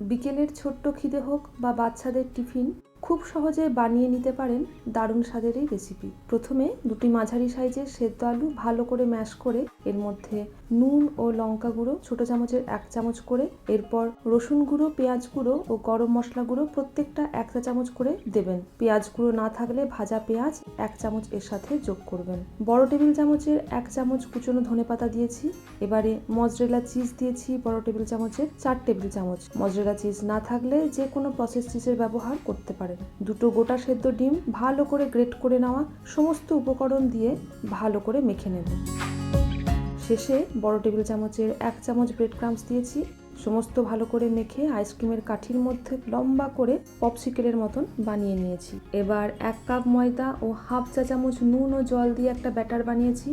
বিকেলের ছোট্ট খিদে হোক বা বাচ্চাদের টিফিন খুব সহজে বানিয়ে নিতে পারেন দারুণ স্বাদের এই রেসিপি প্রথমে দুটি মাঝারি সাইজের সেদ্ধ আলু ভালো করে ম্যাশ করে, এর মধ্যে নুন ও লঙ্কা গুঁড়ো, ছোট চামচের এক চামচ করে, এরপর রসুন গুঁড়ো, পেঁয়াজ গুঁড়ো ও গরম মশলা গুঁড়ো প্রত্যেকটা এক চা চামচ করে দেবেন। পেঁয়াজ গুঁড়ো না থাকলে ভাজা পেঁয়াজ এক চামচ এর সাথে যোগ করবেন। বড় টেবিল চামচের এক চামচ কুচনো ধনেপাতা দিয়েছি, এবারে মজরেলা চিজ দিয়েছি বড় টেবিল চামচের চার টেবিল চামচ। মজরেলা চিজ না থাকলে যে কোনো প্রসেস চিজের ব্যবহার করতে পারেন। দুটো গোটা সেদ্ধ ডিম ভালো করে গ্রেট করে নেওয়া সমস্ত উপকরণ দিয়ে ভালো করে মেখে নেব। শেষে বড় টেবিল চামচের এক চামচ ব্রেড ক্রামস দিয়েছি। সমস্ত ভালো করে মেখে আইসক্রিমের কাঠির মধ্যে লম্বা করে পপসিকেলের মতন বানিয়ে নিয়েছি। এবার এক কাপ ময়দা ও হাফ চা চামচ নুন ও জল দিয়ে একটা ব্যাটার বানিয়েছি।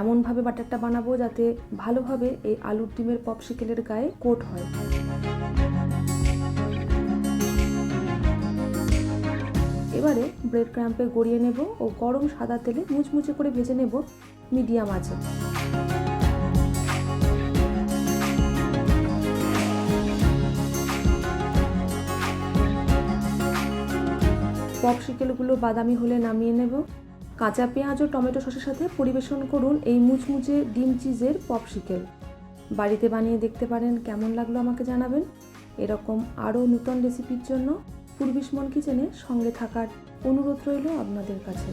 এমনভাবে ব্যাটারটা বানাবো যাতে ভালোভাবে এই আলুর ডিমের পপসিকেলের গায়ে কোট হয়। এবারে ব্রেড ক্র্যাম্পে গড়িয়ে নেব ও গরম সাদা তেলে মুচমুচে করে ভেজে নেব মিডিয়াম আঁচে। পপসিকেলগুলো বাদামি হলে নামিয়ে নেব। কাঁচা পেঁয়াজ ও টমেটো সসের সাথে পরিবেশন করুন এই মুচমুচে ডিম চিজের পপসিকেল। বাড়িতে বানিয়ে দেখতে পারেন কেমন লাগল আমাকে জানাবেন। এরকম আরও নূতন রেসিপির জন্য পূর্বিশ মন কিচেনে সঙ্গে থাকার অনুরোধ রইল আপনাদের কাছে।